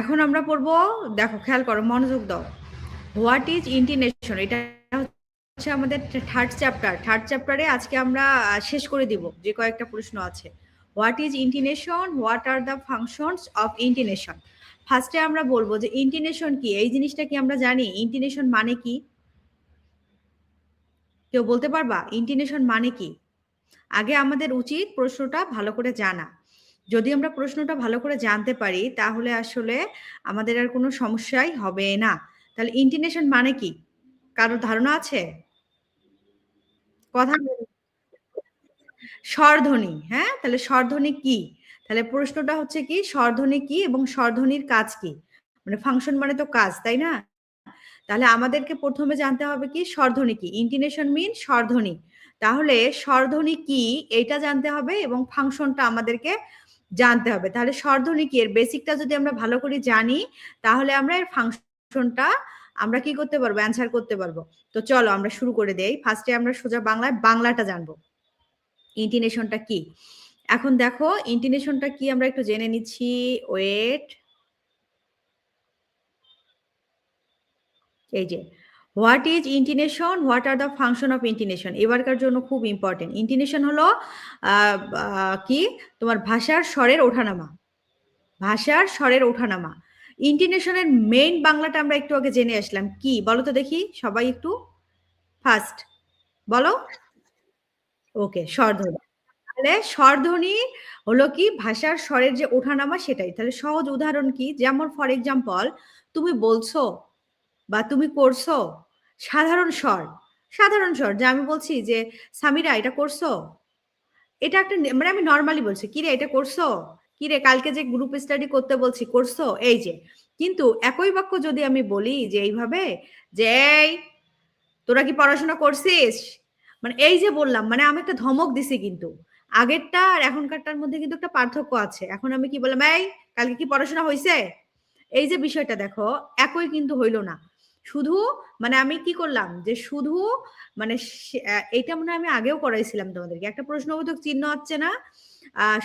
এখন আমরা পড়ব, দেখো, খেয়াল করো, মনোযোগ দাও। হোয়াট ইজ ইন্টিনেশন এটা হচ্ছে আমাদের থার্ড চ্যাপ্টার থার্ড চ্যাপ্টারে আজকে আমরা শেষ করে দিব, যে কয়েকটা প্রশ্ন আছে। What is intonation what are the functions of intonation ফার্স্টে আমরা বলব যে ইন্টিনেশন কি? এই জিনিসটা কি আমরা জানি? ইন্টিনেশন মানে কি? কেউ বলতে পারবা? ইন্টিনেশন মানে কি? আগে আমাদের উচিত প্রশ্নটা ভালো করে জানা। যদি আমরা প্রশ্নটা ভালো করে জানতে পারি, তাহলে আসলে আমাদের আর কোনো সমস্যাই হবে না। তাহলে ইন্টিনেশন মানে কি? কারোর ধারণা আছে? কথা স্বরধ্বনি হ্যাঁ? তাহলে স্বরধ্বনি কি? তাহলে প্রশ্নটা হচ্ছে কি, স্বরধ্বনি কি এবং স্বরধ্বনির কাজ কি? মানে ফাংশন মানে তো কাজ, তাই না? তাহলে আমাদেরকে প্রথমে জানতে হবে কি, স্বরধ্বনি কি? ইন্টিনেশন মিন স্বরধ্বনি। তাহলে স্বরধ্বনি কি এটা জানতে হবে এবং ফাংশনটা আমাদেরকে জানতে হবে। তাহলে স্বরধ্বনি কি এর বেসিকটা যদি আমরা ভালো করে জানি, তাহলে আমরা এর ফাংশনটা আমরা কি করতে পারব? অ্যান্সার করতে পারব। তো চলো আমরা শুরু করে দেই। ফার্স্টে আমরা সোজা বাংলায় বাংলাটা জানব। ইন্টিনেশনটা কি? এখন দেখো ইন্টিনেশনটা কি আমরা একটু জেনে নিচ্ছি। ওয়েট এই যে what is intonation what are the function of intonation এবারকার জন্য খুব ইম্পর্টেন্ট ইন্টিনেশন হলো কি? তোমার ভাষার স্বরের ওঠানামা। ভাষার স্বরের ওঠানামা। ইন্টিনেশনের মেইন বাংলাটা আমরা একটু আগে জেনে আসলাম। কি? বলো তো দেখি, সবাই একটু। ফার্স্ট বলো। ওকে স্বরধ্বনি। তাহলে স্বরধ্বনি হলো কি? ভাষার স্বরের যে ওঠানামা সেটাই। তাহলে সহজ উদাহরণ কি? যেমন ফর এক্সাম্পল তুমি বলছো বা তুমি করছ। সাধারণ স্বর সাধারণ স্বর, যে আমি বলছি যে, সামিরা, এটা করছ? এটা একটা মানে আমি নর্মালি বলছি, কিরে, এটা করছ? কিরে, কালকে যে গ্রুপ স্টাডি করতে বলছি, করছ? এই যে, কিন্তু একই বাক্য যদি আমি বলি যে এইভাবে, যে এই, তোরা কি পড়াশোনা করছিস? মানে এই যে বললাম মানে আমি একটা ধমক দিছি কিন্তু। আগেরটা আর এখনকারটার মধ্যে কিন্তু একটা পার্থক্য আছে। এখন আমি কি বললাম, এই, কালকে কি পড়াশোনা হয়েছে এই যে বিষয়টা দেখো, একই কিন্তু হইল না। শুধু মানে আমি কি করলাম যে শুধু মানে এটা মনে আমি আগেও করাইছিলাম তোমাদেরকে। একটা প্রশ্নবোধক চিহ্ন হচ্ছে না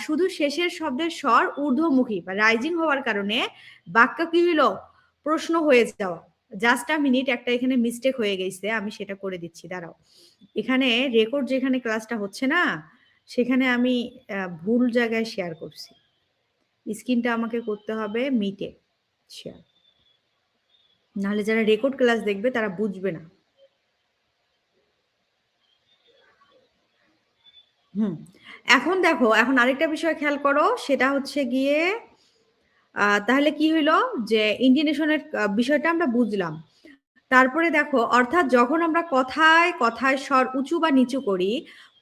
শুধু শেষের শব্দের স্বর ঊর্ধ্বমুখী বা রাইজিং হওয়ার কারণে বাক্য কি হইল? প্রশ্ন হয়ে যাওয়া। জাস্ট আ মিনিট একটা এখানে মিস্টেক হয়ে গেছে, আমি সেটা করে দিচ্ছি, দাঁড়াও। এখানে রেকর্ড যেখানে ক্লাসটা হচ্ছে না, সেখানে আমি ভুল জায়গায় শেয়ার করছি। স্ক্রিনটা আমাকে করতে হবে মিটে শেয়ার নাহলে যারা রেকর্ড ক্লাস দেখবে, তারা বুঝবে না। হুম, এখন দেখো, এখন আরেকটা বিষয় খেয়াল করো, সেটা হচ্ছে গিয়ে তাহলে কি হইল? যে ইন্ডিনেশনের বিষয়টা আমরা বুঝলাম। তারপরে দেখো, অর্থাৎ যখন আমরা কথায় কথায় স্বর উঁচু বা নিচু করি,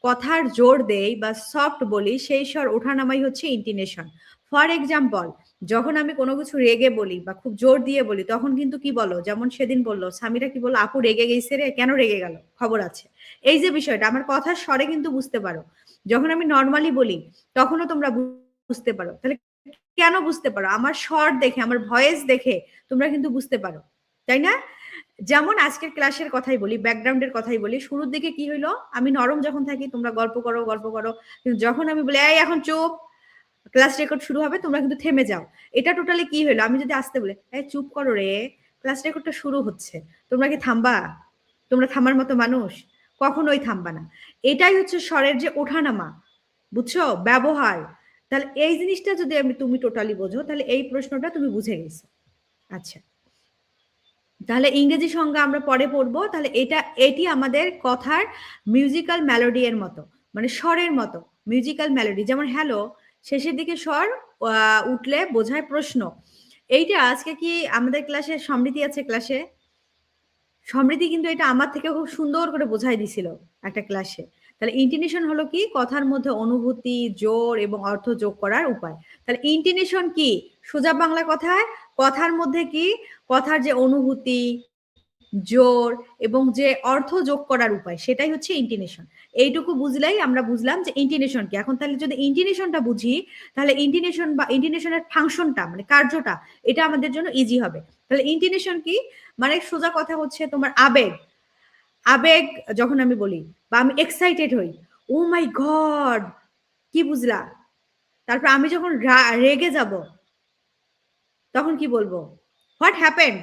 কথার জোর দেই বা সফট বলি, সেই স্বর ওঠানামাই হচ্ছে ইন্টিনেশন ফর এক্সাম্পল যখন আমি কোনো কিছু রেগে বলি বা খুব জোর দিয়ে বলি, তখন কিন্তু কি বলো? যেমন সেদিন বলল স্বামীরা কি বলল, আপু রেগে গেছে রে, কেন রেগে গেল? খবর আছে। এই যে বিষয়টা, আমার কথার স্বরে কিন্তু বুঝতে পারো। যখন আমি নর্মালি বলি, তখনও তোমরা বুঝতে পারো। তাহলে কেন বুঝতে পারো? আমার স্বর দেখে, আমার ভয়েস দেখে তোমরা কিন্তু বুঝতে পারো। তাই না? যেমন আজকের ক্লাসের কথাই বলি ব্যাকগ্রাউন্ডের কথাই বলি, শুরুর দিকে কি হইল? আমি নরম যখন থাকি, তোমরা গল্প করো গল্প করো। কিন্তু যখন আমি বলি, এই, এখন চুপ। ক্লাস রেকর্ড শুরু হবে, তোমরা কিন্তু থেমে যাও। এটা টোটালি কি হলো? আমি যদি আসতে বলে হ্যাঁ চুপ করো রে ক্লাস রেকর্ডটা শুরু হচ্ছে। তোমরা কি থামবা? তোমরা থামার মতো মানুষ? কখনোই থামবা না। এটাই হচ্ছে স্বরের যে ওঠানামা, বুঝছ? ব্যবহার। তাহলে এই জিনিসটা যদি আমি, তুমি টোটালি বোঝো, তাহলে এই প্রশ্নটা তুমি বুঝে গেছো। আচ্ছা। তাহলে ইংরেজি সংজ্ঞা আমরা পরে পড়ব। তাহলে এটা, এটি আমাদের কথার মিউজিক্যাল মেলোডি এর মতো মানে স্বরের মতো মিউজিক্যাল মেলোডি যেমন হ্যালো শেষের দিকে স্বর উঠলে বোঝায় প্রশ্ন। এইটা আজকে কি আমাদের ক্লাসে সমৃদ্ধি আছে ক্লাসে? সমৃদ্ধি কিন্তু এটা আমার থেকে খুব সুন্দর করে বোঝাই দিছিল একটা ক্লাসে। তাহলে ইন্টিনেশন হলো কি? কথার মধ্যে অনুভূতি, জোর এবং অর্থ যোগ করার উপায়। তাহলে ইন্টিনেশন কি? সোজা বাংলা কথায়? কথার মধ্যে কি? কথার যে অনুভূতি জোর এবং যে অর্থ যোগ করার উপায়, সেটাই হচ্ছে ইন্টিনেশন এইটুকু বুঝলেই আমরা বুঝলাম যে ইন্টিনেশন কি। এখন তাহলে যদি ইন্টিনেশনটা বুঝি, তাহলে ইন্টিনেশন বা ইন্টিনেশনের ফাংশনটা মানে কার্যটা, এটা আমাদের জন্য ইজি হবে। তাহলে ইন্টিনেশন কি? মানে সোজা কথা হচ্ছে তোমার আবেগ। আবেগ, যখন আমি বলি, বা আমি এক্সাইটেড হই ও মাই গড কি বুঝলা তারপর আমি যখন রেগে যাব, তখন কি বলব? হোয়াট হ্যাপেন্ড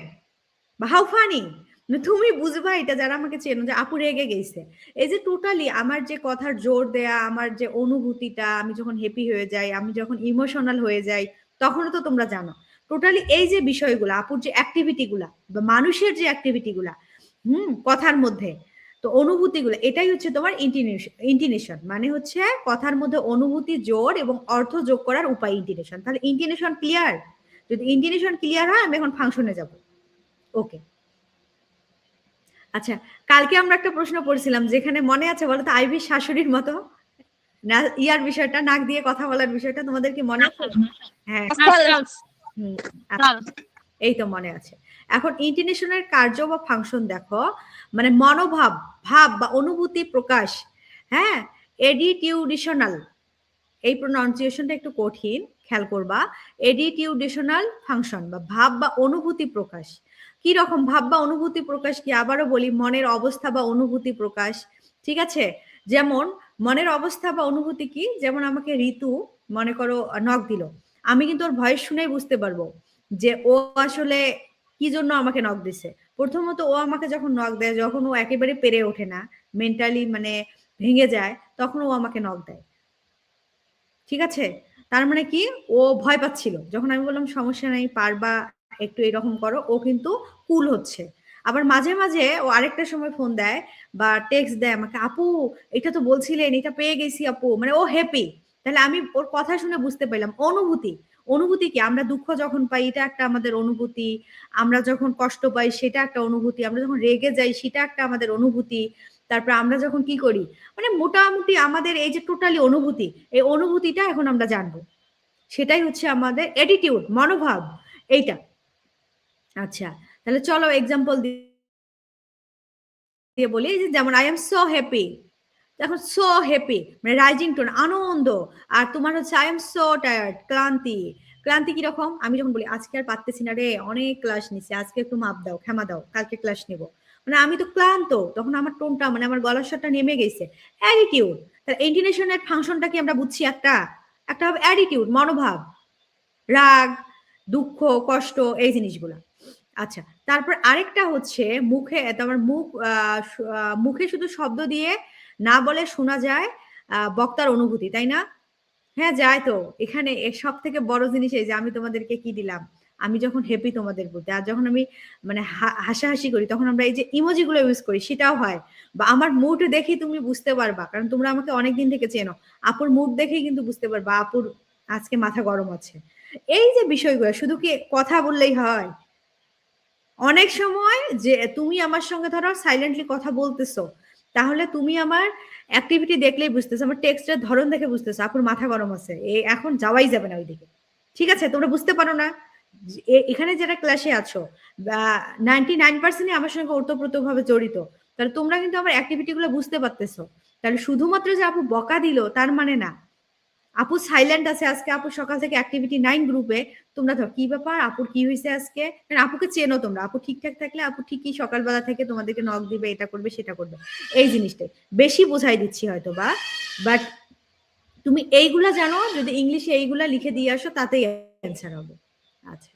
বা হাউ ফানি তুমি বুঝবা এটা যারা আমাকে চেনো যে আপু রেগে গেছে এই যে টোটালি আমার যে কথার জোর দেয়া, আমার যে অনুভূতিটা, আমি যখন হ্যাপি হয়ে যাই, আমি যখন ইমোশনাল হয়ে যাই, তখনও তো তোমরা জানো। টোটালি এই যে বিষয়গুলো, আপুর যে অ্যাক্টিভিটি গুলা বা মানুষের যে অ্যাক্টিভিটি গুলা, হুম, কথার মধ্যে, তো অনুভূতিগুলো, এটাই হচ্ছে তোমার ইন্টিনেশন মানে হচ্ছে কথার মধ্যে অনুভূতি, জোর এবং অর্থ যোগ করার উপায় ইন্টিনেশন তাহলে ইন্টিনেশন ক্লিয়ার যদি ইন্টিনেশন ক্লিয়ার হয়, আমি এখন ফাংশনে যাব। ওকে আচ্ছা কালকে আমরা একটা প্রশ্ন পড়ছিলাম যেখানে মনে আছে বলতো আইভির শাশুড়ির মতো? না ইয়ার বিষয়টা নাক দিয়ে কথা বলার বিষয়টা তোমাদের কি মনে আছে? হ্যাঁ আচ্ছা। এই তো মনে আছে। এখন ইন্টিনেশনের কার্য বা ফাংশন দেখো মানে মনোভাব ভাব বা অনুভূতি প্রকাশ হ্যাঁ? এডিটিউডিশনাল এই প্রোনাউন্সিয়েশনটা একটু কঠিন খেয়াল করবা। এডিটিউডিশনাল ফাংশন বা ভাব বা অনুভূতি প্রকাশ কি রকম ভাব বা অনুভূতি প্রকাশ কি? আবারও বলি, মনের অবস্থা বা অনুভূতি প্রকাশ, ঠিক আছে? যেমন, মনের অবস্থা বা অনুভূতি কি? যেমন আমাকে ঋতু, মনে করো নখ দিল। আমি কিন্তু ওর ভয়েস শুনেই বুঝতে পারব যে ও আসলে কি জন্য আমাকে নখ দিছে। প্রথমত ও আমাকে যখন নখ দেয়, যখন ও একেবারে পেরে ওঠে না মেন্টালি মানে ভেঙে যায়, তখন ও আমাকে নখ দেয়। ঠিক আছে? তার মানে কি? ও ভয় পাচ্ছিল। যখন আমি বললাম, সমস্যা নেই, পারবা, একটু এরকম করো। ও কিন্তু কুল হচ্ছে। আবার মাঝে মাঝে ও আরেকটা সময় ফোন দেয় বা টেক্সট দেয় আমাকে, আপু, এটা তো বলছিলেন, এটা পেয়ে গেছি আপু। মানে ও হ্যাপি তাহলে আমি ওর কথা শুনে বুঝতে পারলাম, অনুভূতি অনুভূতি কি? আমরা দুঃখ যখন পাই, এটা একটা আমাদের অনুভূতি। আমরা যখন কষ্ট পাই, সেটা একটা অনুভূতি। আমরা যখন রেগে যাই, সেটা একটা আমাদের অনুভূতি। তারপর আমরা যখন কি করি? মানে মোটামুটি আমাদের এই যে টোটালি অনুভূতি, এই অনুভূতিটা এখন আমরা জানব। সেটাই হচ্ছে আমাদের অ্যাটিটিউড মনোভাব, এইটা। আচ্ছা তাহলে চলো এক্সাম্পল দিয়ে বলি যে যেমন আই এম সো হ্যাপি এখন সো হ্যাপি মানে রাইজিং টোন আনন্দ। আর তোমার হচ্ছে আই এম সো টায়ার্ড ক্লান্তি। ক্লান্তি কীরকম আমি যখন বলি, আজকে আর পারতেছি না রে, অনেক ক্লাস নিছি, আজকে একটু মাপ দাও, ক্ষমা দাও, কালকে ক্লাস নেব। মানে আমি তো ক্লান্ত, তখন আমার টোনটা মানে আমার গলার স্বরটা নেমে গেছে। অ্যাটিটিউড তাহলে ইন্টিনেশনের ফাংশনটা কি আমরা বুঝছি একটা? একটা হবে অ্যাটিটিউড মনোভাব। রাগ, দুঃখ, কষ্ট, এই জিনিসগুলা। আচ্ছা তারপর আরেকটা হচ্ছে মুখে, তোমার মুখ মুখে শুধু শব্দ দিয়ে না বলে শোনা যায় বক্তার অনুভূতি, তাই না? হ্যাঁ যায় তো। এখানে সব থেকে বড় জিনিস এই যে আমি তোমাদেরকে কি দিলাম? আমি যখন হ্যাপি তোমাদের প্রতি, আর যখন আমি মানে হাসাহাসি করি, তখন আমরা এই যে ইমোজি গুলো ইউজ করি, সেটাও হয়। বা আমার মুড দেখেই তুমি বুঝতে পারবা, কারণ তোমরা আমাকে অনেকদিন থেকে চেনো। আপুর মুড দেখেই কিন্তু বুঝতে পারবা, আপুর আজকে মাথা গরম আছে। এই যে বিষয়গুলো, শুধু কি কথা বললেই হয়? অনেক সময় যে তুমি আমার সঙ্গে ধরো সাইলেন্টলি কথা বলতেছো, তাহলে তুমি আমার অ্যাক্টিভিটি দেখলেই বুঝতেছো, আমার টেক্সটের ধরন দেখে বুঝতেছো, আপুর মাথা গরম আছে এখন যাওয়াই যাবে না ওইদিকে। ঠিক আছে, তোমরা বুঝতে পারো না এখানে যারা ক্লাসে আছো নাইনটি নাইন পার্সেন্টই আমার সঙ্গে ওতপ্রোত ভাবে জড়িত, তাহলে তোমরা কিন্তু আমার অ্যাক্টিভিটি গুলো বুঝতে পারতেছো। তাহলে শুধুমাত্র যে আপু বকা দিল, তার মানে না। আপু সাইলেন্ট আছে আজকে, আপু সকাল থেকে অ্যাক্টিভিটি নাইন গ্রুপে তোমরা ধর কি ব্যাপার? আপুর কি হয়েছে আজকে? আপুকে চেনো তোমরা। আপু ঠিকঠাক থাকলে আপু ঠিকই সকালবেলা থেকে তোমাদেরকে নক দিবে, এটা করবে, সেটা করবে। এই জিনিসটাই। বেশি বোঝাই দিচ্ছি হয়তো বা বাট তুমি এইগুলা জানো, যদি ইংলিশে এইগুলা লিখে দিয়ে আসো, তাতেই অ্যান্সার হবে। আচ্ছা।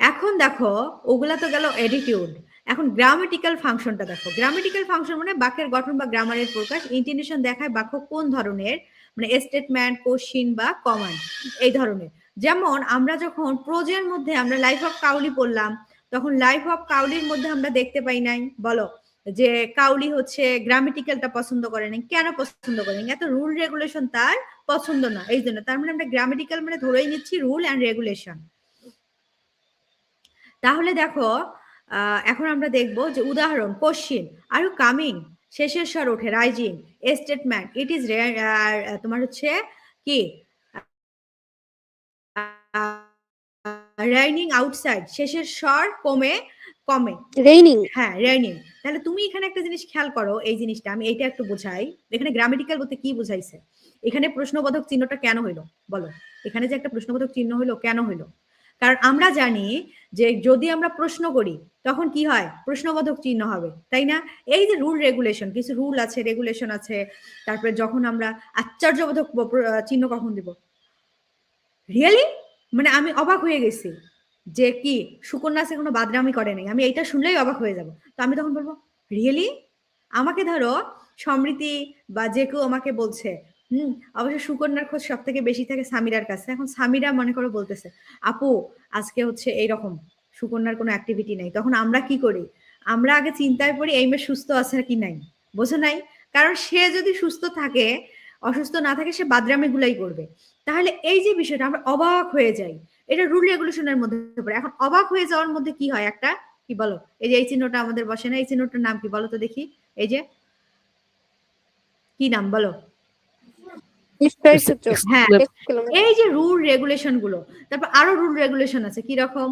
এখন দেখো, ওগুলা তো গেল এডিটিউড এখন গ্রামেটিক্যাল ফাংশনটা দেখো। গ্রামেটিক্যাল ফাংশন মানে বাক্যের গঠন বা গ্রামারের প্রকাশ। ইন্টিনেশন দেখায় বাক্য কোন ধরনের? মানে স্টেটমেন্ট কোশ্চিন বা কমান্ড এই ধরনের। যেমন আমরা যখন প্রোজের মধ্যে আমরা লাইফ অফ কাউলি পড়লাম, তখন লাইফ অফ কাউলির মধ্যে আমরা দেখতে পাই নাই, বলো, যে কাউলি হচ্ছে গ্রামেটিক্যালটা পছন্দ করে নাই। কেন পছন্দ করে এত রুল রেগুলেশন তার পছন্দ না, এই জন্য। তার মানে আমরা গ্রামেটিক্যাল মানে ধরেই নিচ্ছি রুল অ্যান্ড রেগুলেশন তাহলে দেখো এখন আমরা দেখব যে উদাহরণ কোশ্চিন আর কামিং শেষের স্বর ওঠে রাইজিং স্টেটমেন্ট ইট ইজ তোমার হচ্ছে কি? রাইনিং আউটসাইড শেষের স্বর কমে কমে। রেইনিং। হ্যাঁ রেইনিং। তাহলে তুমি এখানে একটা জিনিস খেয়াল করো এই জিনিসটা আমি এইটা একটু বোঝাই। এখানে গ্রামেটিক্যাল বলতে কি বুঝাইছে? এখানে প্রশ্নবোধক চিহ্নটা কেন হইল? বলো। এখানে যে একটা প্রশ্নবোধক চিহ্ন হইল কেন হইল? কারণ আমরা জানি যে যদি আমরা প্রশ্ন করি, তখন কি হয়? প্রশ্নবোধক চিহ্ন হবে, তাই না? এই যে রুল রেগুলেশন কিছু রুল আছে রেগুলেশন আছে, তারপরে যখন আমরা আশ্চর্যবোধক চিহ্ন কখন দিব? রিয়েলি মানে আমি অবাক হয়ে গেছি যে কি, সুকন্যাসে কোনো বাদরামি করে নাই। আমি এইটা শুনলেই অবাক হয়ে যাব। তো আমি তখন বলব রিয়েলি আমাকে ধরো সমৃতি বা যে কেউ আমাকে বলছে হুম, অবশ্য সুকন্যার খোঁজ সব থেকে বেশি থাকে সামিরার কাছে। এখন সামিরা, মনে করে, বলতেছে, আপু, আজকে হচ্ছে এইরকম, সুকন্যার কোনো অ্যাক্টিভিটি নাই। তখন আমরা কি করি? আমরা আগে চিন্তায় পড়ি, এই মেয়ে সুস্থ আছে কি নাই? বোঝো নাই? কারণ সে যদি সুস্থ থাকে, অসুস্থ না থাকে, সে বাদরামি গুলাই করবে। তাহলে এই যে বিষয়টা, আমরা অবাক হয়ে যাই। এটা রুল রেগুলেশনের মধ্যে পড়ে। এখন অবাক হয়ে যাওয়ার মধ্যে কি হয়? একটা, কি বলো? এই যে এই চিহ্নটা আমাদের বসে না, এই চিহ্নটার নাম কি বলো তো দেখি? এই যে, কি নাম বলো? হ্যাঁ এই যে রুল রেগুলেশনগুলো তারপর আরও রুল রেগুলেশন আছে কি রকম?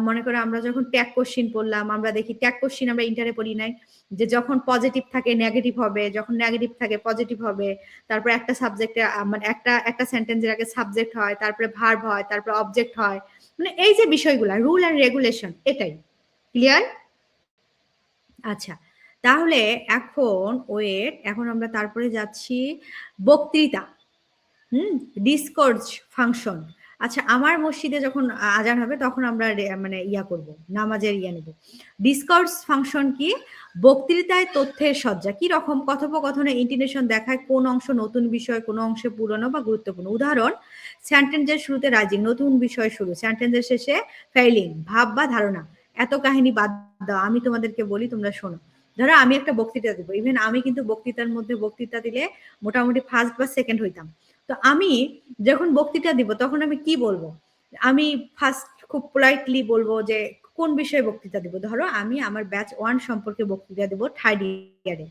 মনে করো আমরা যখন ট্যাগ কোশ্চিন পড়লাম আমরা দেখি ট্যাগ কোশ্চিন আমরা ইন্টারে পড়ি নাই যে যখন পজিটিভ থাকে নেগেটিভ হবে যখন নেগেটিভ থাকে পজিটিভ হবে তারপর একটা সাবজেক্টে মানে একটা একটা সেন্টেন্সের আগে সাবজেক্ট হয় তারপরে ভার্ব হয় তারপরে অবজেক্ট হয় মানে এই যে বিষয়গুলো রুল অ্যান্ড রেগুলেশন এটাই ক্লিয়ার আচ্ছা তাহলে এখন ওয়েট, এখন আমরা তারপরে যাচ্ছি বক্তৃতা, হুম ডিসকোর্স ফাংশন আচ্ছা আমার মসজিদে যখন আজান হবে তখন আমরা মানে ইয়া করব, নামাজের ইয়া নেব। ডিসকোর্স ফাংশন কি? বক্তৃতায় তথ্যের সজ্জা। কি রকম? কথোপকথনে ইন্টিনেশন দেখায় কোন অংশ নতুন বিষয়, কোন অংশে পুরনো বা গুরুত্বপূর্ণ। উদাহরণ সেন্টেন্সের শুরুতে রাজিং, নতুন বিষয় শুরু। সেন্টেন্সের শেষে ফেইলিং ভাব বা ধারণা। এত কাহিনী বাদ দাও, আমি তোমাদেরকে বলি, তোমরা শোনো। ধরো আমি একটা বক্তৃতা দেবো। ইভেন আমি কিন্তু বক্তৃতার মধ্যে বক্তৃতা দিলে মোটামুটি ফার্স্ট বা সেকেন্ড হইতাম। তো আমি যখন বক্তৃতা দিব, তখন আমি কি বলব? আমি ফার্স্ট খুব পোলাইটলি বলব যে, কোন বিষয়ে বক্তৃতা দিব? ধরো আমি আমার ব্যাচ ওয়ান সম্পর্কে বক্তৃতা দেবো থার্ড ইয়ারে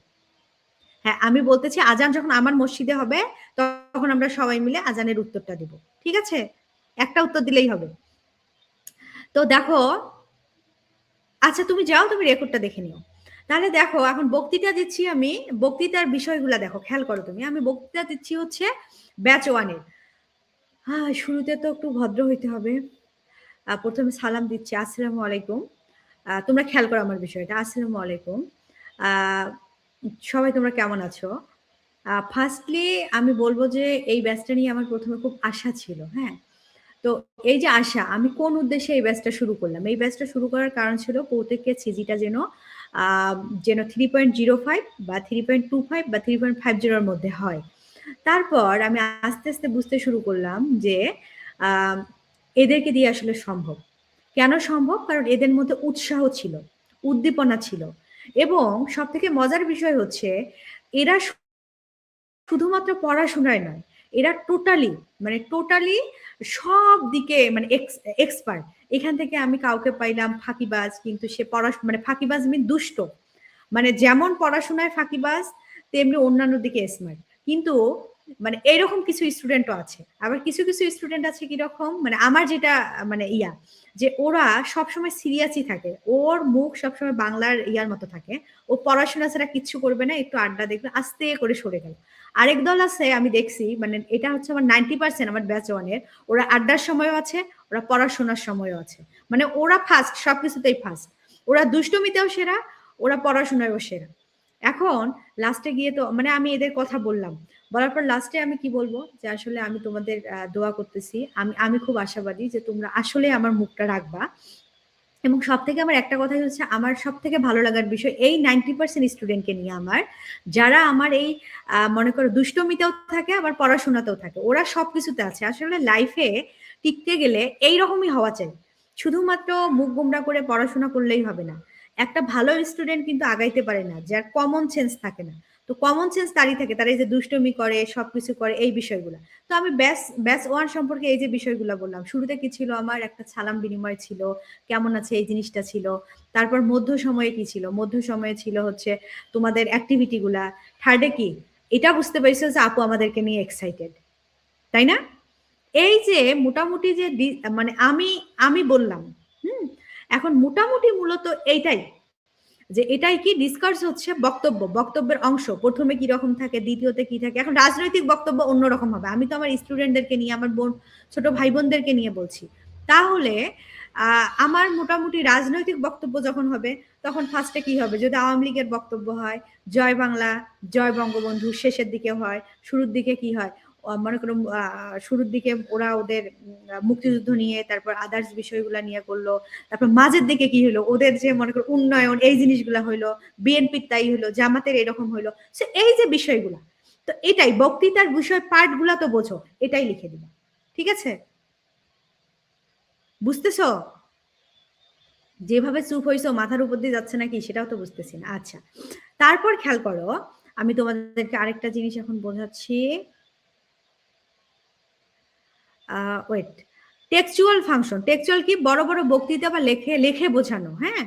হ্যাঁ আমি বলতেছি আজান যখন আমার মসজিদে হবে, তখন আমরা সবাই মিলে আজানের উত্তরটা দিব। ঠিক আছে? একটা উত্তর দিলেই হবে। তো দেখো আচ্ছা তুমি যাও, তুমি রেকর্ডটা দেখে নিও। তাহলে দেখো, এখন বক্তৃতা দিচ্ছি আমি, বক্তৃতার বিষয়গুলা দেখো, খেয়াল করো তুমি। আমি বক্তৃতা দিচ্ছি হচ্ছে ব্যাচ ওয়ানের হ্যাঁ শুরুতে তো একটু ভদ্র হইতে হবে। প্রথমে সালাম দিচ্ছি, আসসালামু আলাইকুম। তোমরা খেয়াল করো আমার বিষয়টা, আসসালামু আলাইকুম। সবাই তোমরা কেমন আছো? ফার্স্টলি আমি বলব যে এই ব্যাচটা নিয়ে আমার প্রথমে খুব আশা ছিল হ্যাঁ? তো এই যে আশা, আমি কোন উদ্দেশ্যে এই ব্যাচটা শুরু করলাম? এই ব্যাচটা শুরু করার কারণ ছিল প্রত্যেককে সিজিটা যেন যেন থ্রি পয়েন্ট জিরো ফাইভ বা থ্রি পয়েন্ট টু ফাইভ বা থ্রি পয়েন্ট ফাইভ জিরোর মধ্যে হয়। তারপর আমি আস্তে আস্তে বুঝতে শুরু করলাম যে এদেরকে দিয়ে আসলে সম্ভব। কেন সম্ভব? কারণ এদের মধ্যে উৎসাহ ছিল, উদ্দীপনা ছিল। এবং সব থেকে মজার বিষয় হচ্ছে, এরা শুধুমাত্র পড়াশোনায় নয়, এরা টোটালি মানে টোটালি সব দিকে মানে এক্সপার্ট এখান থেকে আমি কাউকে পাইলাম ফাঁকিবাজ, কিন্তু সে পড়াশোনা মানে ফাঁকিবাজ মিন দুষ্ট। মানে যেমন পড়াশোনায় ফাঁকিবাজ, তেমনি অন্যান্য দিকে স্মার্ট কিন্তু মানে এইরকম কিছু স্টুডেন্টও আছে। আবার কিছু কিছু স্টুডেন্ট আছে কীরকম? মানে আমার যেটা মানে ইয়া, যে ওরা সবসময় সিরিয়াসই থাকে। ওর মুখ সবসময় বাংলার ইয়ার মতো থাকে। ও পড়াশোনা ছাড়া কিচ্ছু করবে না, একটু আড্ডা দেখবে, আস্তে করে সরে গেল। আরেক দল আছে, আমি দেখছি মানে এটা হচ্ছে আমার নাইনটি পার্সেন্ট আমার ব্যাচ ওয়ানের ওরা আড্ডার সময়ও আছে, ওরা পড়াশোনার সময়ও আছে। মানে ওরা ফার্স্ট সবকিছুতেই ফার্স্ট ওরা দুষ্টমিতেও সেরা, ওরা পড়াশোনায়ও সেরা। এখন লাস্টে গিয়ে তো মানে আমি এদের কথা বললাম। বলার পর লাস্টে আমি কি বলব? যে আসলে আমি তোমাদের দোয়া করতেছি। আমি আমি খুব আশাবাদী যে তোমরা আসলে আমার মুখটা রাখবা। এবং সব থেকে আমার একটা কথাই হচ্ছে, আমার সব থেকে ভালো লাগার বিষয় এই নাইনটি পার্সেন্ট স্টুডেন্টকে নিয়ে আমার। যারা আমার এই মনে করো দুষ্টমিতেও থাকে, আবার পড়াশোনাতেও থাকে। ওরা সব কিছুতে আছে। আসলে লাইফে টিকতে গেলে এই রকমই হওয়া চাই। শুধুমাত্র মুখ গুমরা করে পড়াশোনা করলেই হবে না। একটা ভালো স্টুডেন্ট কিন্তু আগাইতে পারে না, যার কমন সেন্স থাকে না। তো কমন সেন্স তারই থাকে, তারা এই যে দুষ্টমি করে, সবকিছু করে, এই বিষয়গুলো। তো আমি ব্যাস ব্যাস ওয়ান সম্পর্কে এই যে বিষয়গুলো বললাম। শুরুতে কি ছিল? আমার একটা সালাম বিনিময় ছিল, কেমন আছে এই জিনিসটা ছিল? তারপর মধ্য সময়ে কি ছিল? মধ্য সময়ে ছিল হচ্ছে তোমাদের অ্যাক্টিভিটি গুলা। থার্ডে কি? এটা বুঝতে পেরেছ যে আপু আমাদেরকে নিয়ে এক্সাইটেড তাই না? এই যে মোটামুটি যে মানে আমি আমি বললাম, হুম? এখন মোটামুটি মূলত এইটাই। যে এটাই কি ডিসকার্স হচ্ছে বক্তব্য, বক্তব্যের অংশ। প্রথমে কি রকম থাকে, দ্বিতীয়তে কি থাকে। এখন রাজনৈতিক বক্তব্য অন্যরকম হবে। আমি তো আমার স্টুডেন্টদেরকে নিয়ে, আমার বোন, ছোট ভাই বোনদেরকে নিয়ে বলছি। তাহলে আমার মোটামুটি রাজনৈতিক বক্তব্য যখন হবে, তখন ফার্স্টে কি হবে? যদি আওয়ামী লীগের বক্তব্য হয়, জয় বাংলা, জয় বঙ্গবন্ধু, শেষের দিকে হয়, শুরুর দিকে কি হয়? মনে করো শুরুর দিকে ওরা ওদের মুক্তিযুদ্ধ নিয়ে, তারপর আদার্স বিষয়গুলা নিয়ে করল, তারপর মাঝের দিকে কি হলো? ওদের যে মনে করো উন্নয়ন, এই জিনিসগুলা হইল বিএনপির তাই হইল, জামাতের এরকম হইল। সে এই যে বিষয়গুলা, তো এটাই বক্তৃতার বিষয় পার্টগুলা তো বোঝো, এটাই লিখে দিবা। ঠিক আছে? বুঝতেছ? যেভাবে চুপ হয়েছো মাথার উপর দিয়ে যাচ্ছে নাকি, সেটাও তো বুঝতেছি না। আচ্ছা তারপর খেয়াল করো, আমি তোমাদেরকে আরেকটা জিনিস এখন বোঝাচ্ছি। ওয়েট টেক্সচুয়াল ফাংশন টেক্সচুয়াল কি? বড় বড় বক্তৃতা বা লেখে লেখে বোঝানো হ্যাঁ?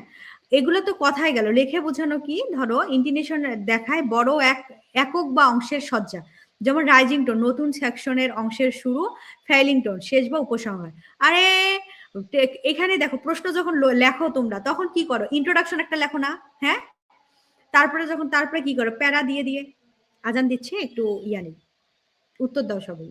এগুলো তো কথাই গেল। লেখে বোঝানো কি? ধরো ইন্টিনেশন দেখায় বড় এক, একক বা অংশের সজ্জা। যেমন রাইজিং টোন নতুন সেকশনের অংশের শুরু ফেলিং টোন শেষ বা উপসংহার। আরে এখানে দেখো, প্রশ্ন যখন লেখো তোমরা, তখন কি করো? ইন্ট্রোডাকশন একটা লেখো না হ্যাঁ? তারপরে যখন, তারপরে কি করো? প্যারা দিয়ে দিয়ে। আজান দিচ্ছে, একটু ইয়া নেই। উত্তর দাও সবাই।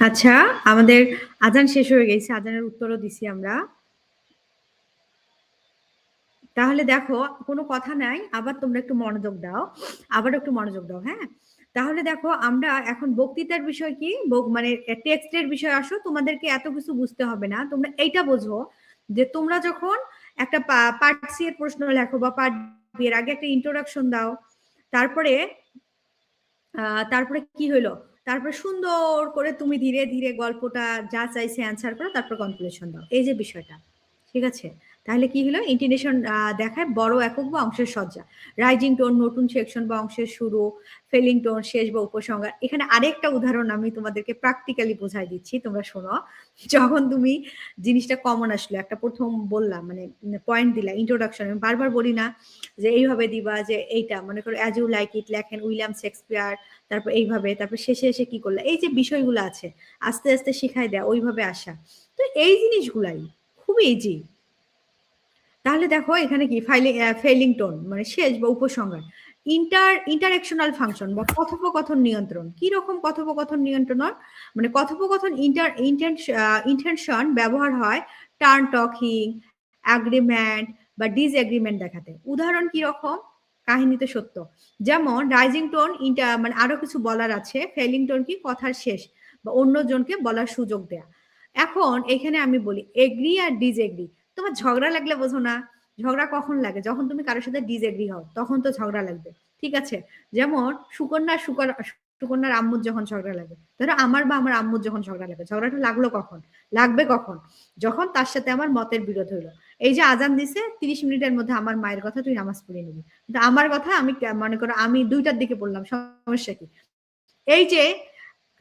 আচ্ছা আমাদের আজান শেষ হয়ে গেছে, আজানের উত্তরও দিছি আমরা। তাহলে দেখো, কোনো কথা নাই, আবার তোমরা একটু মনোযোগ দাও, আবার একটু মনোযোগ দাও হ্যাঁ? তাহলে দেখো, আমরা এখন বক্তৃতার বিষয় কি? মানে টেক্সটের বিষয় আসো, তোমাদেরকে এত কিছু বুঝতে হবে না, তোমরা এইটা বোঝো যে তোমরা যখন একটা পার্ট সি এর প্রশ্ন লেখো বা পার্ট বি এর, আগে একটা ইন্ট্রোডাকশন দাও, তারপরে তারপরে কি হলো তারপর সুন্দর করে তুমি ধীরে ধীরে গল্পটা যা চাইছে অ্যান্সার করো, তারপর কনক্লুশন দাও। এই যে বিষয়টা, ঠিক আছে? তাহলে কি হলো? ইন্টিনেশন দেখায় বড় একক বা অংশের সজ্জা। রাইজিং টোন নতুন সেকশন বা অংশের শুরু ফেলিং টোন শেষ বা উপসংহার। এখানে আরেকটা উদাহরণ আমি তোমাদেরকে প্র্যাকটিক্যালি বোঝাই দিচ্ছি, তোমরা শোনো। যখন তুমি জিনিসটা কমন আসলো, একটা প্রথম বললাম মানে পয়েন্ট দিলা ইন্ট্রোডাকশন আমি বারবার বলি না যে এইভাবে দিবা, যে এইটা, মনে করো অ্যাজ ইউ লাইক ইট লেখেন উইলিয়াম শেক্সপিয়ার, তারপর এইভাবে, তারপর শেষে এসে কি করল? এই যে বিষয়গুলো আছে, আস্তে আস্তে শিখাই দেয়, ওইভাবে আসা। তো এই জিনিসগুলাই খুব ইজি তাহলে দেখো এখানে কি ফাইলিং ফেলিং টোন মানে শেষ বা উপসংহার। ইন্টার ইন্টারেকশনাল ফাংশন বা কথোপকথন নিয়ন্ত্রণ। কি রকম কথোপকথন নিয়ন্ত্রণ মানে কথোপকথন ইন্টার ইন্টেনশন ব্যবহার হয় টার্ন টকিং অ্যাগ্রিমেন্ট বা ডিসএগ্রিমেন্ট দেখাতে। উদাহরণ কি রকম? কাহিনীতে সত্য। যেমন রাইজিং টোন ইন্টার মানে আরও কিছু বলার আছে। ফেলিং টোন কি? কথার শেষ বা অন্যজনকে বলার সুযোগ দেয়া। এখন এখানে আমি বলি এগ্রি আর ডিসএগ্রি তোমার ঝগড়া লাগলে বোঝো না। ঝগড়া কখন লাগে? যখন তুমি কারোর সাথে ডিসএগ্রি হও, তখন তো ঝগড়া লাগবে। ঠিক আছে? যেমন সুকন্যা, সুকর, সুকন্যার আম্মুর যখন ঝগড়া লাগে, ধরো আমার বা আমার আম্মুর যখন ঝগড়া লাগে, ঝগড়াটা লাগল কখন? লাগবে কখন? যখন তার সাথে আমার মতের বিরোধ হইল এই যে আজান দিছে, তিরিশ মিনিটের মধ্যে আমার মায়ের কথা তুই নামাজ পড়ে নিবি। কিন্তু আমার কথা আমি মনে করো আমি দুইটার দিকে পড়লাম, সমস্যা কি? এই যে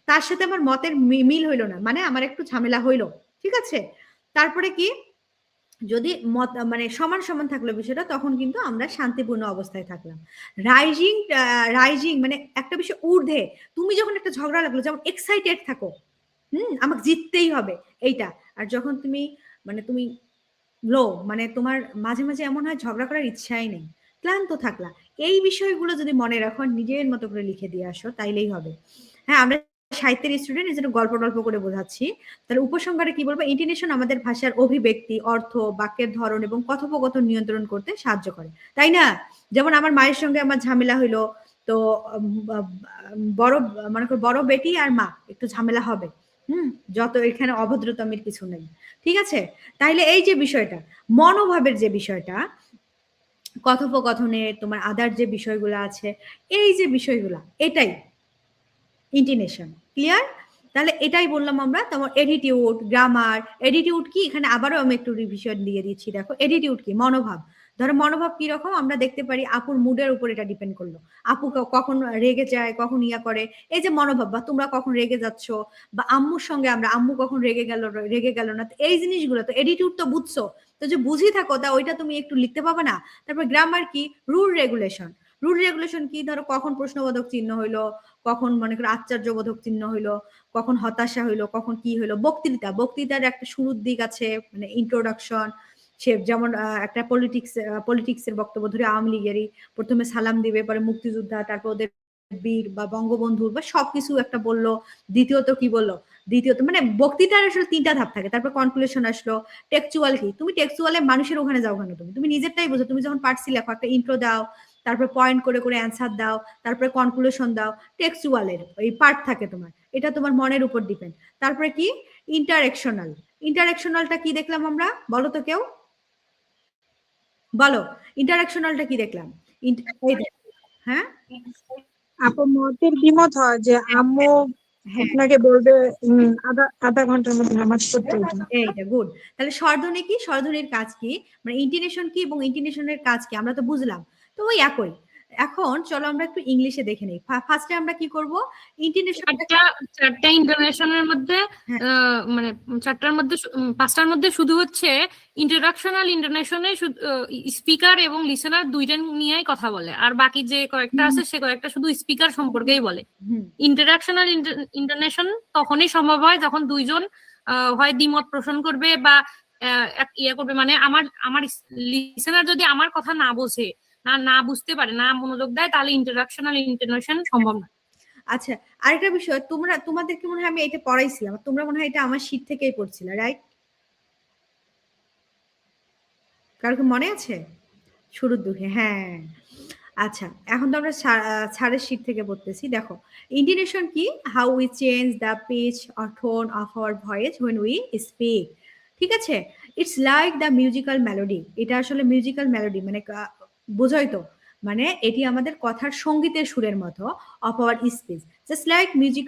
তার সাথে আমার মতের মিল হইল না মানে আমার একটু ঝামেলা হইল। ঠিক আছে? তারপরে কি? যদি মত মানে সমান সমান থাকল বিষয়টা, তখন কিন্তু আমরা শান্তিপূর্ণ অবস্থায় থাকলাম। রাইজিং রাইজিং মানে একটা বিষয় ঊর্ধ্বে। তুমি যখন একটা ঝগড়া লাগল, যেমন এক্সাইটেড থাকো, হুম, আমাকে জিততেই হবে, এইটা। আর যখন তুমি মানে তুমি লো মানে তোমার মাঝে মাঝে এমন হয় ঝগড়া করার ইচ্ছাই নেই, ক্লান্ত থাকলা। এই বিষয়গুলো যদি মনে রাখো, নিজের মতো করে লিখে দিয়ে আসো, তাইলেই হবে। হ্যাঁ আমরা সাহিত্যের স্টুডেন্ট এই জন্য গল্প টল্প করে বোঝাচ্ছি। তাহলে উপসংহারে কি বলব? ইন্টিনেশন আমাদের ভাষার অভিব্যক্তি, অর্থ, বাক্যের ধরন এবং কথোপকথন নিয়ন্ত্রণ করতে সাহায্য করে। তাই না? যেমন আমার মায়ের সঙ্গে আমার ঝামেলা হইল, তো বড়, মনে করো বড় বেটি আর মা, একটু ঝামেলা হবে। হুম? যত এখানে অভদ্রতমের কিছু নেই। ঠিক আছে? তাইলে এই যে বিষয়টা, মনোভাবের যে বিষয়টা, কথোপকথনে তোমার আদার যে বিষয়গুলো আছে, এই যে বিষয়গুলো, এটাই। ইন্টিনেশন ক্লিয়ার তাহলে এটাই বললাম আমরা, তোমার এডিটিউড গ্রামার এডিটিউড কি? এখানে আবারও আমি একটু রিভিশন দিয়ে দিচ্ছি, দেখো। এডিটিউড কি? মনোভাব। ধরো মনোভাব কীরকম? আমরা দেখতে পারি আপুর মুডের উপর এটা ডিপেন্ড করল। আপু কখন রেগে যায়, কখন ইয়া করে? এই যে মনোভাব, বা তোমরা কখন রেগে যাচ্ছ? বা আম্মুর সঙ্গে আমরা, আম্মু কখন রেগে গেল রেগে গেল না? এই জিনিসগুলো, তো এডিটিউড তো বুঝছ। তো যে বুঝি থাকো, তা ওইটা তুমি একটু লিখতে পাবে না? তারপর গ্রামার কি? রুল রেগুলেশন রুল রেগুলেশন কি? ধরো কখন প্রশ্নবোধক চিহ্ন হইল কখন মনে করো আশ্চর্যবোধক চিহ্ন হইল, কখন হতাশা হইল, কখন কি হইল, বক্তৃতা, বক্তৃতার একটা শুরুর দিক আছে মানে ইন্ট্রোডাকশন সে যেমন একটা পলিটিক্স পলিটিক্সের বক্তব্য ধরে আওয়ামী লীগেরই, প্রথমে সালাম দিবে, পরে মুক্তিযোদ্ধা, তারপর ওদের বীর বা বঙ্গবন্ধুর বা সবকিছু একটা বলল, দ্বিতীয়ত কি বলল, দ্বিতীয়ত মানে বক্তৃতার আসলে তিনটা ধাপ থাকে, তারপর কনক্লুশন আসলো টেক্সচুয়াল কি, তুমি টেক্সচুয়ালে মানুষের ওখানে যাও কেন তুমি? তুমি নিজেরটাই বুঝো, তুমি যখন পারছি লেখো, একটা ইন্ট্রো দাও তারপর পয়েন্ট করে করে অ্যান্সার দাও তারপরে কনক্লুশন দাও টেক্সচুয়ালের এই পার্ট থাকে তোমার এটা তোমার মনের উপর ডিপেন্ড তারপরে কি? ইন্টারেকশনাল ইন্টারেকশনালটা কি দেখলাম আমরা? বলো তো কেউ? বলো ইন্টারাকশনালটা কি দেখলাম? হ্যাঁ? আপু মতের দ্বিমত হয় যে আম্মু হ্যাঁ। আপনাকে বলবে আধা আধা ঘণ্টার মধ্যে নামাজ পড়তে এইটা গুড তাহলে স্বরধ্বনি কি? স্বরধ্বনির কাজ কি? মানে ইন্টিনেশন কি এবং ইন্টিনেশনের কাজ কি? আমরা তো বুঝলাম। তো ওই একই। এখন চলো আমরা একটু ইংলিশে দেখে নেই। ফার্স্টে আমরা কি করব? ইন্টারন্যাশনাল চারটা ইন্টারন্যাশনালের মধ্যে হ্যাঁ। মানে চারটার মধ্যে পাঁচটার মধ্যে শুধু হচ্ছে ইন্টারাকশনাল ইন্টারন্যাশনে স্পিকার এবং লিসেনার দুইটা নিয়েই কথা বলে। আর বাকি যে কয়েকটা আছে সে কয়েকটা শুধু স্পিকার সম্পর্কেই বলে। ইন্টারাকশনাল ইন্টারন্যাশন তখনই সম্ভব হয় যখন দুইজন হয় দ্বিমত পোষণ করবে বা ইয়ে করবে। মানে আমার আমার লিসেনার যদি আমার কথা না বোঝে না না বুঝতে পারে, না মনোযোগ দেয়, তাহলে ইন্টারাকশনাল ইন্টারনেশন সম্ভব না। আচ্ছা আরেকটা বিষয়, তোমরা, তোমাদের কি মনে হয় আমি এটা পড়াইছিলাম? তোমরা মনে হয় এটা আমার শীত থেকেই পড়ছিলে রাইট কারও মনে আছে? শুরুর দুঃখে হ্যাঁ। আচ্ছা এখন তো আমরা ছাড়ের শীত থেকে পড়তেছি, দেখো। ইন্ডিনেশন কি? How we change the pitch or tone of our voice when we speak ঠিক আছে? It's like the musical melody এটা আসলে মিউজিক্যাল মেলোডি মানে বোঝাই তো? মানে এটি আমাদের কথার সঙ্গীতের সুরের মতো of our speech just like music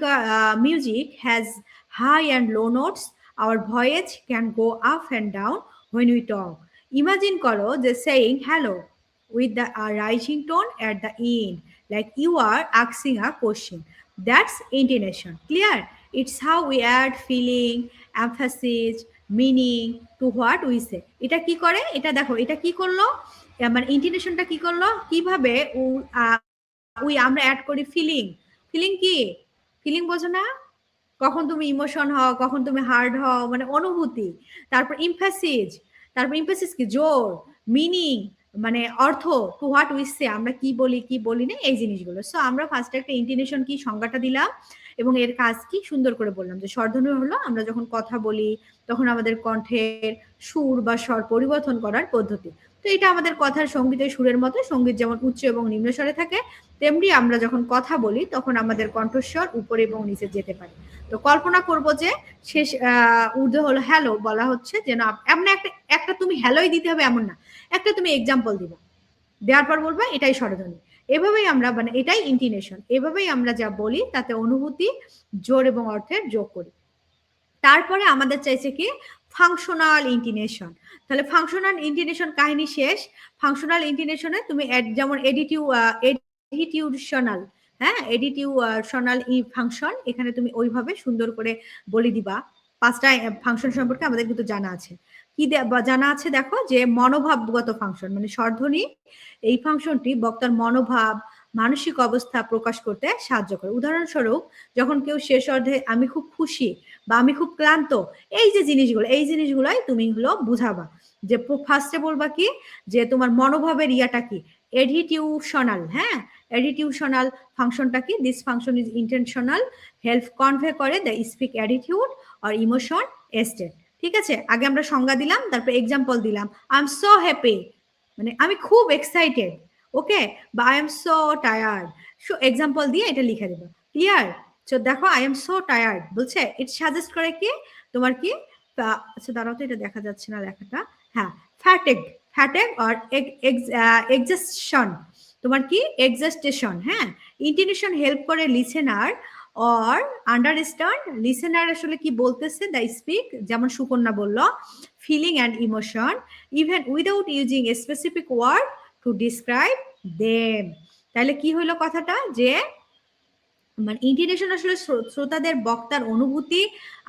music has high and low notes our voice can go up and down when we talk imagine করো যে saying hello with the rising tone at the end like you are আক্সিং a question that's intonation clear it's how we add feeling emphasis meaning to what we say এটা কি করে? এটা দেখো, এটা কি করল? মানে ইন্টিনেশনটা কি করল? কীভাবে উই আমরা অ্যাড করি ফিলিং ফিলিং কি? ফিলিং বোঝো না? কখন তুমি ইমোশন হও, কখন তুমি হার্ড হও মানে অনুভূতি। তারপর ইমফ্যাসিজ তারপর ইমফ্যাসিস কি? জোর মিনিং মানে অর্থ টু হোয়াট উইসে আমরা কি বলি কি বলি না, এই জিনিসগুলো। সো আমরা ফার্স্টে একটা ইন্টিনেশন কি, সংজ্ঞাটা দিলাম এবং এর কাজ কি সুন্দর করে বললাম যে, স্বরধ্বনি হলো, আমরা যখন কথা বলি তখন আমাদের কণ্ঠের সুর বা স্বর পরিবর্তন করার পদ্ধতি। তো এটা আমাদের কথার সঙ্গীতের সুরের মতো, সংগীত যেমন উচ্চ এবং নিম্ন স্বরে থাকে, তেমনি আমরা যখন কথা বলি, তখন আমাদের কণ্ঠস্বর উপরে এবং নিচে যেতে পারে। তো কল্পনা করব যে শেষ উর্দু হলো হ্যালো বলা হচ্ছে, যেন এমন একটা একটা তুমি হ্যালোই দিতে হবে এমন না, একটা তুমি এক্সাম্পল দিবা। দেওয়ার পর বলবা, এটাই স্বরধ্বনি। এভাবেই আমরা মানে এটাই ইন্টিনেশন এভাবেই আমরা যা বলি, তাতে অনুভূতি, জোর এবং অর্থের যোগ করি। তারপরে আমাদের চাইছে কি? ফাংশনাল ইন্টিনেশন তাহলে ফাংশনাল ইন্টিনেশন কাহিনী শেষ। ফাংশনাল ইন্টিনেশনে তুমি যেমন এডিটিউ এডিটিউশনাল হ্যাঁ? এডিটিউশনাল ই ফাংশন এখানে তুমি ওইভাবে সুন্দর করে বলে দিবা। পাঁচটা ফাংশন সম্পর্কে আমাদের কিন্তু জানা আছে। কি জানা আছে দেখো যে মনোভাবগত ফাংশন মানে স্বরধ্বনি, এই ফাংশনটি বক্তার মনোভাব, মানসিক অবস্থা প্রকাশ করতে সাহায্য করে। উদাহরণস্বরূপ, যখন কেউ শেষ অর্ধে, আমি খুব খুশি বা আমি খুব ক্লান্ত, এই যে জিনিসগুলো, এই জিনিসগুলোই তুমি হলো বুঝাবা। যে ফার্স্টে বলবা কি? যে তোমার মনোভাবের ইয়াটা কি? এডিটিউশনাল হ্যাঁ? এডিটিউশনাল ফাংশনটা কি? This function is intentional help convey করে the speaker attitude or emotion state ঠিক আছে? আগে আমরা সংজ্ঞা দিলাম, তারপর এক্সাম্পল দিলাম। আই এম সো হ্যাপি মানে আমি খুব এক্সাইটেড ওকে বা I am so tired so example দিয়ে এটা লিখে দেবো। ক্লিয়ার সো দেখো আই এম সো টায়ার্ড বলছে? ইট সাজেস্ট করে কি? তোমার কি? আচ্ছা দাঁড়াও তো, এটা দেখা যাচ্ছে না লেখাটা। হ্যাঁ ফ্যাটেক ফ্যাটেক আর এক্সাস্টন তোমার কি? এক্সাস্টেশন হ্যাঁ? ইন্টিনেশন হেল্প করে লিসেনার অর আন্ডারস্ট্যান্ড লিসেনার আসলে কি বলতেছে? দ্য স্পিক যেমন সুকন্যা বলল feeling and emotion even without using a specific word to describe them তাহলে কি হলো কথাটা? যে মানে ইন্টিনেশন আসলে শ্রোতাদের, বক্তার অনুভূতি,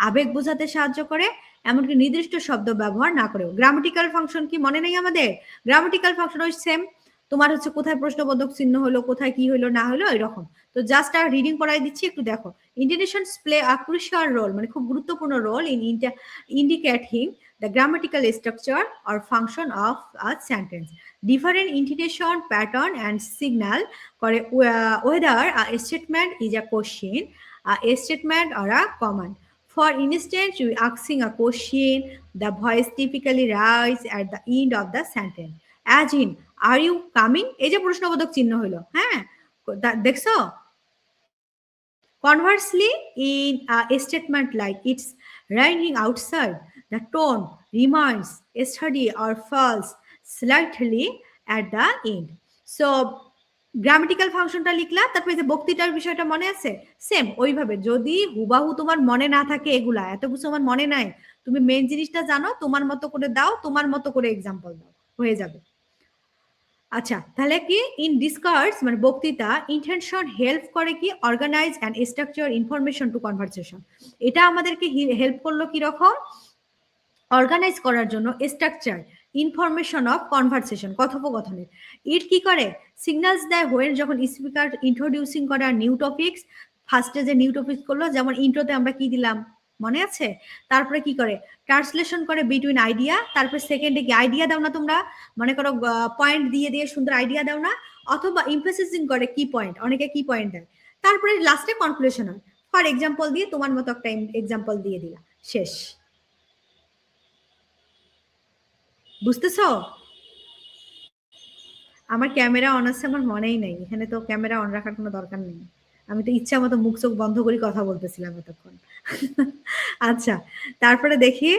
আবেগ বোঝাতে সাহায্য করে, এমনকি নির্দিষ্ট শব্দ ব্যবহার না করেও। গ্রামাটিক্যাল ফাংশন কি মনে নেই আমাদের? গ্রামাটিক্যাল ফাংশন ওই সেম তোমার হচ্ছে কোথায় প্রশ্নবোধক চিহ্ন হলো, কোথায় কি হলো, না হলো এরকম তো জাস্ট আর রিডিং করাই দিচ্ছি, একটু দেখো। Intonation play a crucial role মানে খুব গুরুত্বপূর্ণ role in indicating the grammatical structure or function of a sentence different intonation pattern and signal করে uh, whether a statement is a question a statement or a command for instance you asking a question the voice typically rise at the end of the sentence as in are you coming এই যে প্রশ্নবোধক চিহ্ন হলো হ্যাঁ দা- দেখছো Conversely, in a statement like it's raining outside, the tone remains steady or slightly at the end. So, grammatical ফাংশনটা লিখলা তারপরে যে বক্তৃতার বিষয়টা মনে আছে? সেম ওইভাবে। যদি হুবাহু তোমার মনে না থাকে এগুলা এত কিছু আমার মনে নাই তুমি মেন জিনিসটা জানো তোমার মতো করে দাও তোমার মতো করে এক্সাম্পল দাও হয়ে যাবে। আচ্ছা তাহলে কি? ইন ডিসকার্স মানে বক্তৃতা ইন্টেনশন হেল্প করে কি? Organize and structure information to conversation এটা আমাদেরকে হেল্প করল কি রকম অর্গানাইজ করার জন্য স্ট্রাকচার ইনফরমেশন অফ কনভারসেশন কথোপকথনের। ইট কি করে? সিগন্যালস দেয় হোয়েন যখন স্পিকার ইন্ট্রোডিউসিং করে নিউ টপিক্স ফার্স্টে যে নিউ টপিক্স করল, যেমন ইন্ট্রোতে আমরা কি দিলাম? মনে আছে? তারপরে কি করে? ট্রান্সলেশন করে বিটুইন আইডিয়া তারপরে সেকেন্ডে কি আইডিয়া দাও না তোমরা? মনে করো পয়েন্ট দিয়ে দিয়ে সুন্দর আইডিয়া দাও না? অথবা ইমফেসিসিং করে কি পয়েন্ট অনেকে কি পয়েন্ট দেয়? তারপরে লাস্টে কনক্লুশন হয়। ফর এক্সাম্পল দিয়ে তোমার মতো একটা এক্সাম্পল দিয়ে দিলা শেষ। বুঝতেছো? আমার ক্যামেরা অন আছে, আমার মনেই নেই। এখানে তো ক্যামেরা অন রাখার কোনো দরকার নেই। আমি তো ইচ্ছা মতো মুখ চোখ বন্ধ করে কথা বলতেছিলাম এতক্ষণ। আচ্ছা তারপরে দেখি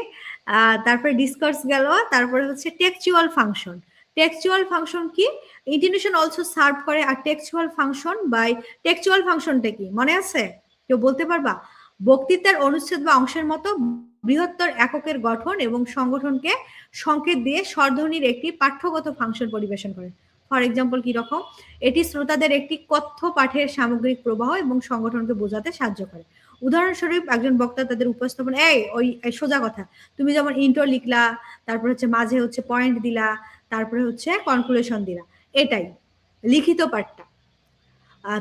তারপরে ডিসকর্স গেল, তারপরে হচ্ছে টেক্সচুয়াল ফাংশন টেক্সচুয়াল ফাংশন কি? ইন্টিনেশন অলসো সার্ভ করে, আর টেক্সচুয়াল ফাংশন বাই টেক্সচুয়াল ফাংশনটা কি? মনে আছে? কেউ বলতে পারবা? বক্তৃতার অনুচ্ছেদ বা অংশের মতো বৃহত্তর এককের গঠন এবং সংগঠনকে সংকেত দিয়ে স্বরধ্বনির একটি পাঠ্যগত ফাংশন পরিবেশন করে। ফর এক্সাম্পল রকম? এটি শ্রোতাদের একটি কথ্য পাঠের সামগ্রিক প্রবাহ এবং সংগঠনকে বোঝাতে সাহায্য করে। উদাহরণস্বরূপ, একজন বক্তা তাদের উপস্থাপন, এই, ওই সোজা কথা। তুমি যেমন ইন্টো লিখলা, তারপর হচ্ছে মাঝে হচ্ছে পয়েন্ট দিলা, তারপরে হচ্ছে কনক্লুশন দিলা। এটাই, লিখিত পাঠটা।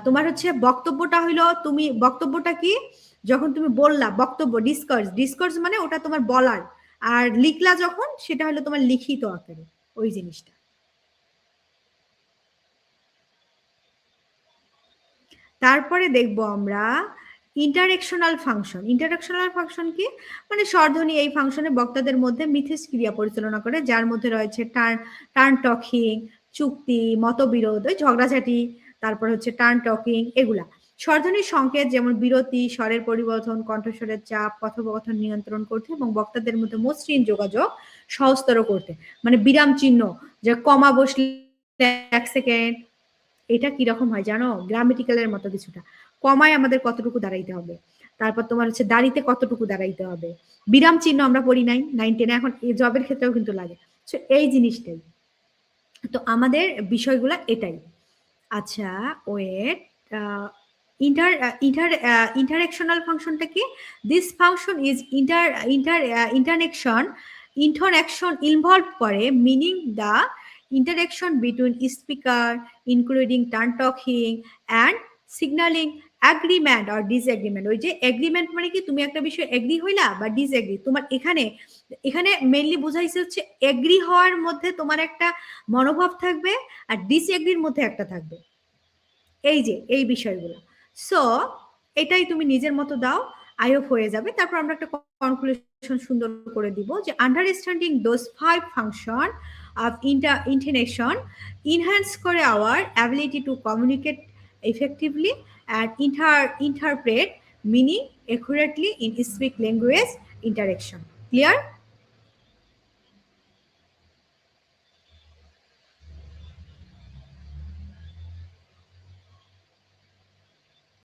তোমার হচ্ছে বক্তব্যটা হইল, তুমি, বক্তব্যটা কি? যখন তুমি বললা, বক্তব্য ডিসকর্স ডিসকর্স মানে ওটা তোমার বলার। আর লিখলা যখন, সেটা হলো তোমার লিখিত আকারে, ওই জিনিসটা। তারপরে দেখব আমরা ইন্টারেকশনাল ফাংশন ইন্টারেকশনাল ফাংশন কি? মানে স্বরধ্বনি এই ফাংশনে বক্তাদের মধ্যে মিথেস ক্রিয়া পরিচালনা করে, যার মধ্যে রয়েছে টার্ন টার্ন টকিং চুক্তি, মতবিরোধ, ওই ঝগড়াঝাটি, তারপর হচ্ছে টার্ন টকিং এগুলা। স্বরধ্বনির সংকেত যেমন বিরতি স্বরের পরিবর্তন কণ্ঠস্বরের চাপ কথোপকথন নিয়ন্ত্রণ করতে এবং বক্তাদের মধ্যে মসৃণ যোগাযোগ সহজতর করতে। মানে বিরাম চিহ্ন যে কমা বসলে এক সেকেন্ড এটা কীরকম হয় জানো? গ্রামেটিক্যালের মতো কিছুটা। কমায় আমাদের কতটুকু দাঁড়াইতে হবে? তারপর তোমার হচ্ছে দাঁড়িতে কতটুকু দাঁড়াইতে হবে? বিরাম চিহ্ন আমরা পড়ি নাই নাইন টেনে এখন এই জবের ক্ষেত্রেও কিন্তু লাগে। So, এই জিনিসটাই। তো আমাদের বিষয়গুলো এটাই। আচ্ছা ওয়েট ইন্টার ইন্টার ইন্টারেকশনাল ফাংশনটা কি? This function is inter inter interaction interaction involve করে meaning the interaction between speaker, including turn talking and signaling agreement or disagreement. ওই যে এগ্রিমেন্ট মানে কি? তুমি একটা বিষয়ে এগ্রি হইলা বা ডিসএগ্রি তোমার এখানে এখানে মেইনলি বোঝাইছে হচ্ছে এগ্রি হওয়ার মধ্যে তোমার একটা মনোভাব থাকবে আর ডিসএগ্রির মধ্যে একটা থাকবে। এই যে, এই বিষয়গুলো। সো এটাই তুমি নিজের মতো দাও আই হোপ হয়ে যাবে। তারপর আমরা একটা কনক্লুশন সুন্দর করে দিব যে understanding those five function of inter intonation enhance করে our ability to communicate effectively and inter interpret meaning accurately in spoken language interaction clear